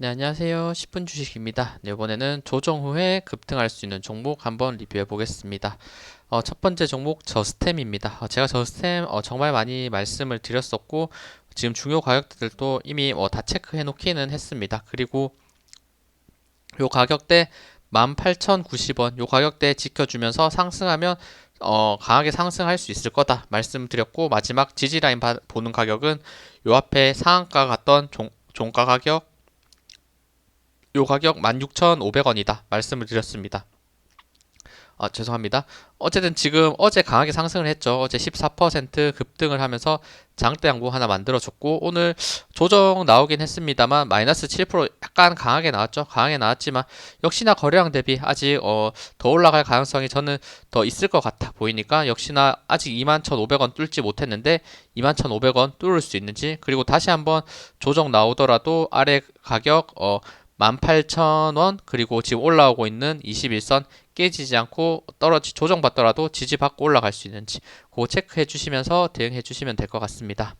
네, 안녕하세요. 10분 주식입니다. 네, 이번에는 조정 후에 급등할 수 있는 종목 한번 리뷰해 보겠습니다. 어, 첫 번째 종목 저스템입니다. 어, 제가 저스템 어, 정말 많이 말씀을 드렸었고 지금 중요 가격들도 이미 어, 다 체크해 놓기는 했습니다. 그리고 요 가격대 18,090원 요 가격대 지켜주면서 상승하면 어, 강하게 상승할 수 있을 거다 말씀드렸고 마지막 지지라인 바- 보는 가격은 요 앞에 상한가 갔던 종, 종가 가격 요 가격 16,500원이다 말씀을 드렸습니다. 아, 죄송합니다. 어쨌든 지금 어제 강하게 상승을 했죠. 어제 14% 급등을 하면서 장대 양봉 하나 만들어줬고 오늘 조정 나오긴 했습니다만 마이너스 7% 약간 강하게 나왔죠. 강하게 나왔지만 역시나 거래량 대비 아직 어, 더 올라갈 가능성이 저는 더 있을 것 같아 보이니까 역시나 아직 21,500원 뚫지 못했는데 21,500원 뚫을 수 있는지 그리고 다시 한번 조정 나오더라도 아래 가격 어 18,000원 그리고 지금 올라오고 있는 21선 깨지지 않고 떨어지 조정받더라도 지지받고 올라갈 수 있는지 그거 체크해 주시면서 대응해 주시면 될 것 같습니다.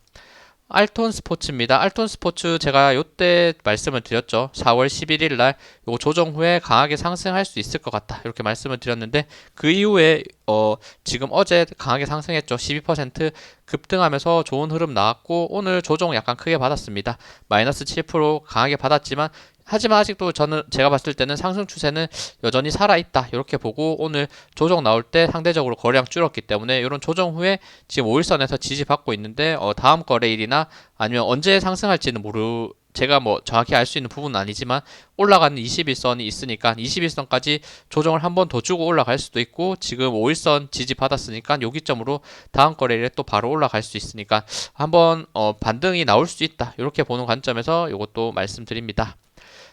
알톤 스포츠입니다. 알톤 스포츠 제가 요때 말씀을 드렸죠. 4월 11일 날 요거 조정 후에 강하게 상승할 수 있을 것 같다. 이렇게 말씀을 드렸는데 그 이후에 어 지금 어제 강하게 상승했죠. 12% 급등하면서 좋은 흐름 나왔고 오늘 조정 약간 크게 받았습니다. 마이너스 7% 강하게 받았지만 하지만 아직도 저는 제가 봤을 때는 상승 추세는 여전히 살아 있다. 이렇게 보고 오늘 조정 나올 때 상대적으로 거래량 줄었기 때문에 이런 조정 후에 지금 5일선에서 지지받고 있는데 어, 다음 거래일이나 아니면 언제 상승할지는 모르 제가 뭐 정확히 알 수 있는 부분은 아니지만 올라가는 21선이 있으니까 21선까지 조정을 한 번 더 주고 올라갈 수도 있고 지금 5일선 지지 받았으니까 요 기점으로 다음 거래일에 또 바로 올라갈 수 있으니까 한번 어, 반등이 나올 수 있다 이렇게 보는 관점에서 이것도 말씀드립니다.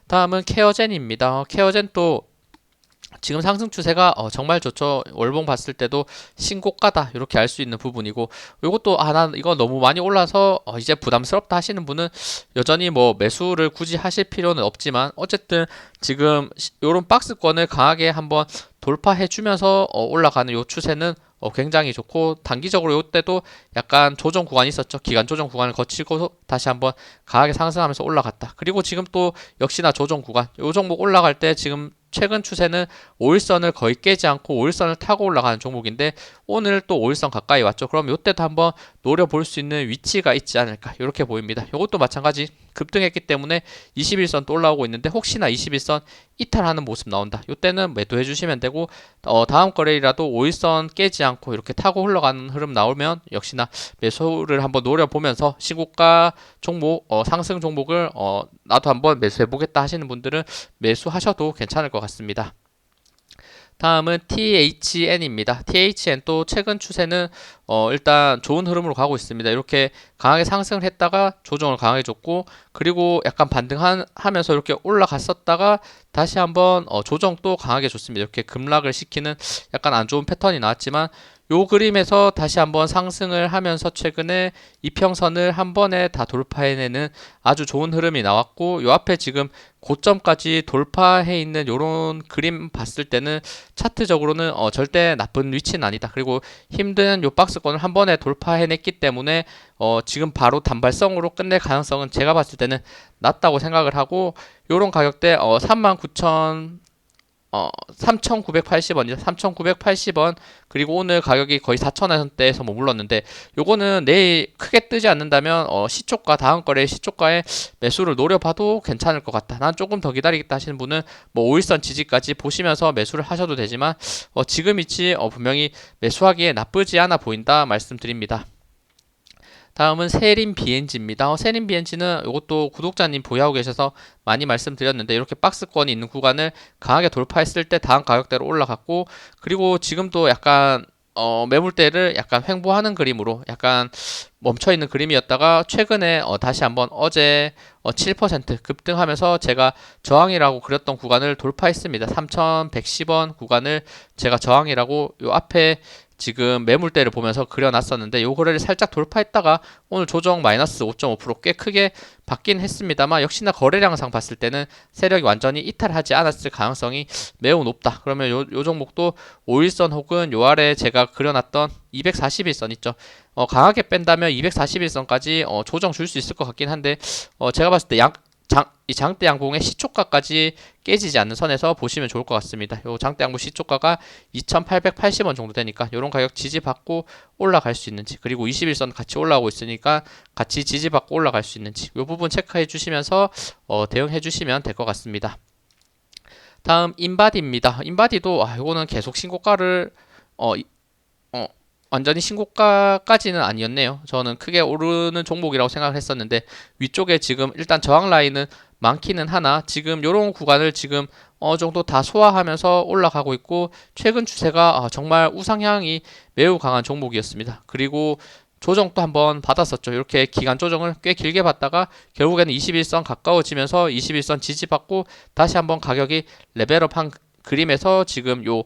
다음은 케어젠입니다. 어, 케어젠 또 지금 상승 추세가 어, 정말 좋죠. 월봉 봤을 때도 신고가다 이렇게 알 수 있는 부분이고 이것도 아난 이거 너무 많이 올라서 어, 이제 부담스럽다 하시는 분은 여전히 뭐 매수를 굳이 하실 필요는 없지만 어쨌든 지금 이런 박스권을 강하게 한번 돌파해 주면서 어, 올라가는 요 추세는 어, 굉장히 좋고 단기적으로 이때도 약간 조정 구간이 있었죠. 기간 조정 구간을 거치고 다시 한번 강하게 상승하면서 올라갔다. 그리고 지금 또 역시나 조정 구간 요 종목 올라갈 때 지금 최근 추세는 5일선을 거의 깨지 않고 5일선을 타고 올라가는 종목인데 오늘 또 5일선 가까이 왔죠. 그럼 이때도 한번 노려볼 수 있는 위치가 있지 않을까 이렇게 보입니다. 이것도 마찬가지 급등했기 때문에 21선 또 올라오고 있는데 혹시나 21선 이탈하는 모습 나온다. 이때는 매도해 주시면 되고 어, 다음 거래일이라도 5일선 깨지 않고 이렇게 타고 흘러가는 흐름 나오면 역시나 매수를 한번 노려보면서 시고가 종목 어, 상승 종목을 어, 나도 한번 매수해 보겠다 하시는 분들은 매수하셔도 괜찮을 것 같습니다. 다음은 THN입니다. THN 또 최근 추세는 어 일단 좋은 흐름으로 가고 있습니다. 이렇게 강하게 상승을 했다가 조정을 강하게 줬고 그리고 약간 반등하면서 이렇게 올라갔었다가 다시 한번 어 조정 또 강하게 줬습니다. 이렇게 급락을 시키는 약간 안 좋은 패턴이 나왔지만 요 그림에서 다시 한번 상승을 하면서 최근에 이평선을 한 번에 다 돌파해내는 아주 좋은 흐름이 나왔고 요 앞에 지금 고점까지 돌파해 있는 요런 그림 봤을 때는 차트적으로는 어 절대 나쁜 위치는 아니다. 그리고 힘든 요 박스권을 한 번에 돌파해냈기 때문에 어 지금 바로 단발성으로 끝낼 가능성은 제가 봤을 때는 낮다고 생각을 하고 요런 가격대 어 39,000 어, 3,980원이죠. 3,980원. 그리고 오늘 가격이 거의 4,000원대에서 머물렀는데, 요거는 내일 크게 뜨지 않는다면, 어, 시초가, 다음 거래 시초가에 매수를 노려봐도 괜찮을 것 같다. 난 조금 더 기다리겠다 하시는 분은, 뭐, 5일선 지지까지 보시면서 매수를 하셔도 되지만, 어, 지금 위치, 어, 분명히 매수하기에 나쁘지 않아 보인다 말씀드립니다. 다음은 세림 BNG입니다. 어, 세림 BNG는 이것도 구독자님 보유하고 계셔서 많이 말씀드렸는데 이렇게 박스권이 있는 구간을 강하게 돌파했을 때 다음 가격대로 올라갔고 그리고 지금도 약간 어, 매물대를 약간 횡보하는 그림으로 약간 멈춰 있는 그림이었다가 최근에 어, 다시 한번 어제 어, 7% 급등하면서 제가 저항이라고 그렸던 구간을 돌파했습니다. 3,110원 구간을 제가 저항이라고 요 앞에 지금 매물대를 보면서 그려놨었는데 요 거래를 살짝 돌파했다가 오늘 조정 마이너스 5.5%꽤 크게 받긴 했습니다만 역시나 거래량상 봤을 때는 세력이 완전히 이탈하지 않았을 가능성이 매우 높다. 그러면 요, 요 종목도 5일선 혹은 요 아래 제가 그려놨던 241선 있죠. 어, 강하게 뺀다면 241선까지 어, 조정 줄 수 있을 것 같긴 한데 어, 제가 봤을 때 양, 장, 이 장대 양봉의 시초가까지 깨지지 않는 선에서 보시면 좋을 것 같습니다. 요 장대 양봉 시초가가 2,880원 정도 되니까 요런 가격 지지받고 올라갈 수 있는지 그리고 21선 같이 올라오고 있으니까 같이 지지받고 올라갈 수 있는지 요 부분 체크해 주시면서 어, 대응해 주시면 될 것 같습니다. 다음 인바디입니다. 인바디도 아 요거는 계속 신고가를 어 완전히 신고가까지는 아니었네요. 저는 크게 오르는 종목이라고 생각을 했었는데 위쪽에 지금 일단 저항 라인은 많기는 하나 지금 요런 구간을 지금 어느 정도 다 소화하면서 올라가고 있고 최근 추세가 아, 정말 우상향이 매우 강한 종목이었습니다. 그리고 조정도 한번 받았었죠. 이렇게 기간 조정을 꽤 길게 받다가 결국에는 21선 가까워지면서 21선 지지받고 다시 한번 가격이 레벨업한 그림에서 지금 요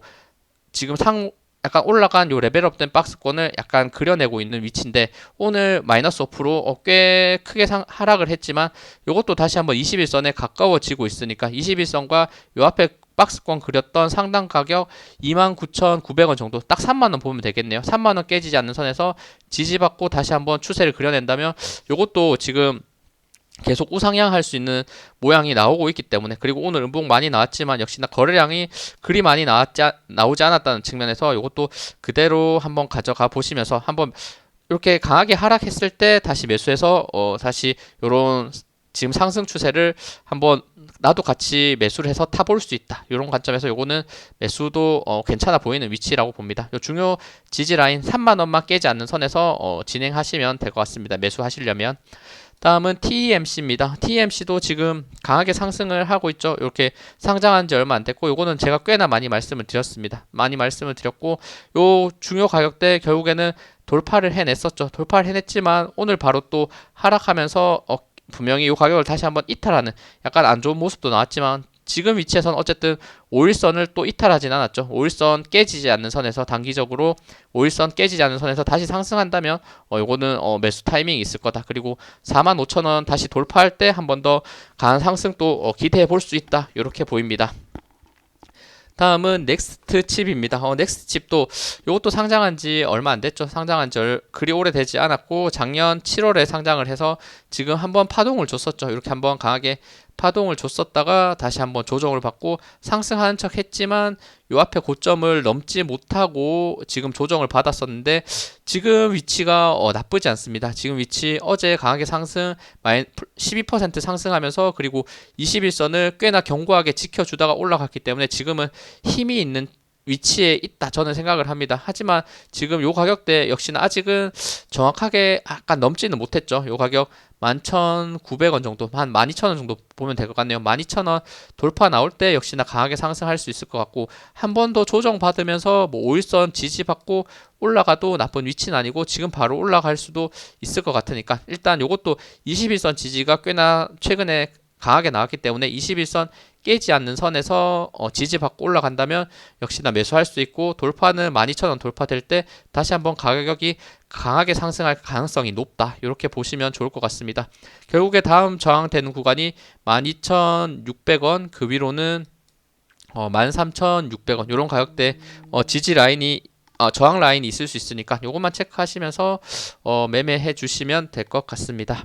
지금 상 약간 올라간 요 레벨업된 박스권을 약간 그려내고 있는 위치인데 오늘 마이너스 5% 어, 꽤 크게 상, 하락을 했지만 요것도 다시 한번 21선에 가까워지고 있으니까 21선과 요 앞에 박스권 그렸던 상당 가격 29,900원 정도 딱 3만 원 보면 되겠네요. 3만 원 깨지지 않는 선에서 지지받고 다시 한번 추세를 그려낸다면 요것도 지금 계속 우상향할 수 있는 모양이 나오고 있기 때문에 그리고 오늘 음봉 많이 나왔지만 역시나 거래량이 그리 많이 나왔지 않- 나오지 않았다는 측면에서 이것도 그대로 한번 가져가 보시면서 한번 이렇게 강하게 하락했을 때 다시 매수해서 어 다시 요런 지금 상승 추세를 한번 나도 같이 매수를 해서 타볼 수 있다. 이런 관점에서 요거는 매수도 어 괜찮아 보이는 위치라고 봅니다. 요 중요 지지 라인 3만 원만 깨지 않는 선에서 어 진행하시면 될 것 같습니다. 매수하시려면 다음은 TMC입니다. TMC도 지금 강하게 상승을 하고 있죠. 이렇게 상장한 지 얼마 안 됐고 요거는 제가 꽤나 많이 말씀을 드렸습니다. 많이 말씀을 드렸고 요 중요 가격대 결국에는 돌파를 해냈었죠. 돌파를 해냈지만 오늘 바로 또 하락하면서 어, 분명히 이 가격을 다시 한번 이탈하는 약간 안 좋은 모습도 나왔지만 지금 위치에선 어쨌든 5일선을 또 이탈하진 않았죠. 5일선 깨지지 않는 선에서 단기적으로 5일선 깨지지 않는 선에서 다시 상승한다면 어 요거는 어 매수 타이밍이 있을 거다. 그리고 45,000원 다시 돌파할 때 한 번 더 강한 상승도 어 기대해 볼 수 있다. 이렇게 보입니다. 다음은 넥스트 칩입니다. 어, 넥스트 칩도 이것도 상장한 지 얼마 안 됐죠. 상장한 지 얼- 그리 오래되지 않았고 작년 7월에 상장을 해서 지금 한번 파동을 줬었죠. 이렇게 한번 강하게 파동을 줬었다가 다시 한번 조정을 받고 상승하는 척 했지만 요 앞에 고점을 넘지 못하고 지금 조정을 받았었는데 지금 위치가 어, 나쁘지 않습니다. 지금 위치 어제 강하게 상승 마이 12% 상승하면서 그리고 21선을 꽤나 견고하게 지켜주다가 올라갔기 때문에 지금은 힘이 있는 위치에 있다 저는 생각을 합니다. 하지만 지금 요 가격대 역시나 아직은 정확하게 약간 넘지는 못했죠. 요 가격 11,900원 정도, 한 12,000원 정도 보면 될 것 같네요. 12,000원 돌파 나올 때 역시나 강하게 상승할 수 있을 것 같고 한 번 더 조정 받으면서 뭐 5일선 지지받고 올라가도 나쁜 위치는 아니고 지금 바로 올라갈 수도 있을 것 같으니까 일단 요것도 21선 지지가 꽤나 최근에 강하게 나왔기 때문에 21선 깨지 않는 선에서 어, 지지받고 올라간다면 역시나 매수할 수 있고 돌파는 12,000원 돌파될 때 다시 한번 가격이 강하게 상승할 가능성이 높다. 이렇게 보시면 좋을 것 같습니다. 결국에 다음 저항되는 구간이 12,600원 그 위로는 어, 13,600원 이런 가격대 어, 지지 라인이 어, 저항 라인이 있을 수 있으니까 요것만 체크하시면서 어, 매매해 주시면 될 것 같습니다.